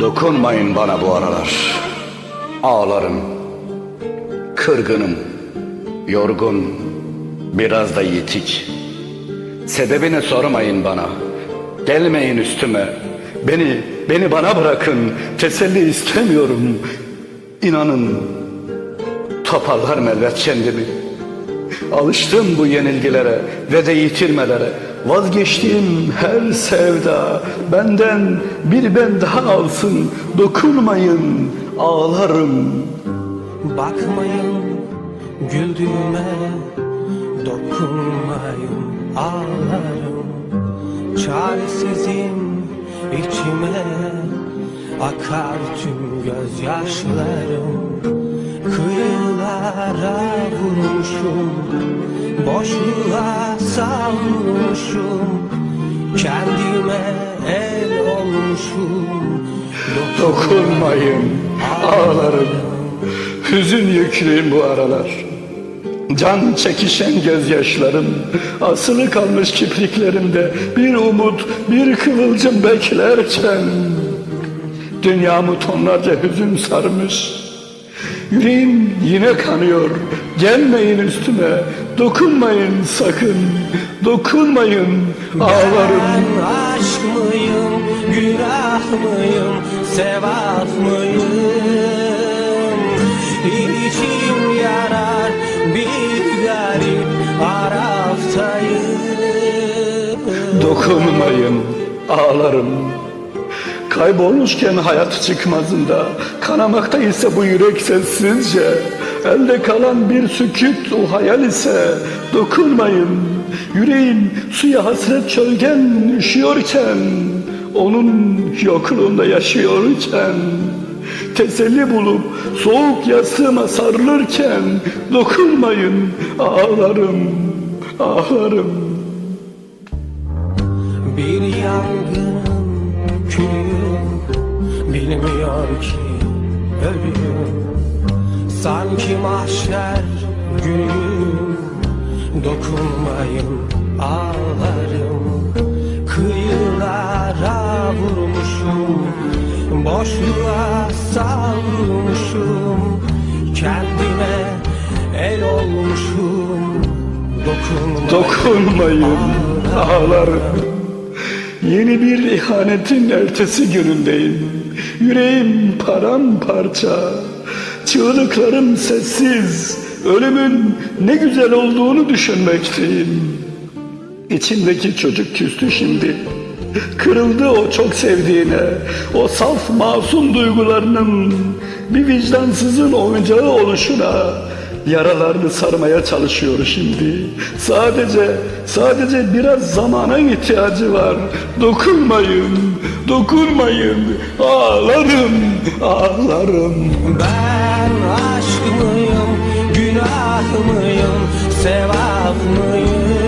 Dokunmayın bana bu aralar. Ağlarım. Kırgınım. Yorgun. Biraz da yitik. Sebebini sormayın bana. Gelmeyin üstüme. Beni, beni bana bırakın. Teselli istemiyorum. İnanın. Toparlarım elbet kendimi. Alıştım bu yenilgilere ve de yitirmelere. Vazgeçtiğim her sevda benden bir ben daha alsın. Dokunmayın, ağlarım. Bakmayın güldüğüme Dokunmayın ağlarım Çaresizim içime Akar tüm gözyaşlarım Kıyılara vurmuşum Boşluğa savrulmuşum Kendime el olmuşum Dokunmayın, ağlarım. Hüzün yüklüyüm bu aralar. Can çekişen gözyaşlarım, asılı kalmış kipriklerimde bir umut, bir kıvılcım beklerken dünyamı tonlarca hüzün sarmış. Yüreğim yine kanıyor. Gelmeyin üstüme, dokunmayın sakın, dokunmayın ağlarım. Ben aşk mıyım, günah mıyım, sevap mıyım? İçim yarar, bir garip araftayım. Dokunmayın, ağlarım. Kaybolmuşken hayat çıkmazında, kanamakta ise bu yürek sessizce, elde kalan bir sükut o hayal ise, dokunmayın. Yüreğim suya hasret çölgen üşüyorken, onun yokluğunda yaşıyorken, teselli bulup soğuk yastığıma sarılırken, dokunmayın, ağlarım, ağlarım. Bir yangının külü bilmiyor ki ölüm. Sanki mahşer günü dokunmayın ağlarım. Kıyılara vurmuşum boşluğa savrulmuşum. Kendime el olmuşum dokunmayın Dokunmayın, ağlarım. Yeni bir ihanetin ertesi günündeyim. Yüreğim paramparça. Çığlıklarım sessiz. Ölümün ne güzel olduğunu düşünmekteyim. İçimdeki çocuk küstü şimdi. Kırıldı o çok sevdiğine. O saf masum duygularının bir vicdansızın oyuncağı oluşuna yaralarını sarmaya çalışıyor şimdi. Sadece sadece biraz zamana ihtiyacı var. Dokunmayın, dokunmayın. Ağlarım, ağlarım. Ben aşk mıyım, günah mıyım, sevap mıyım?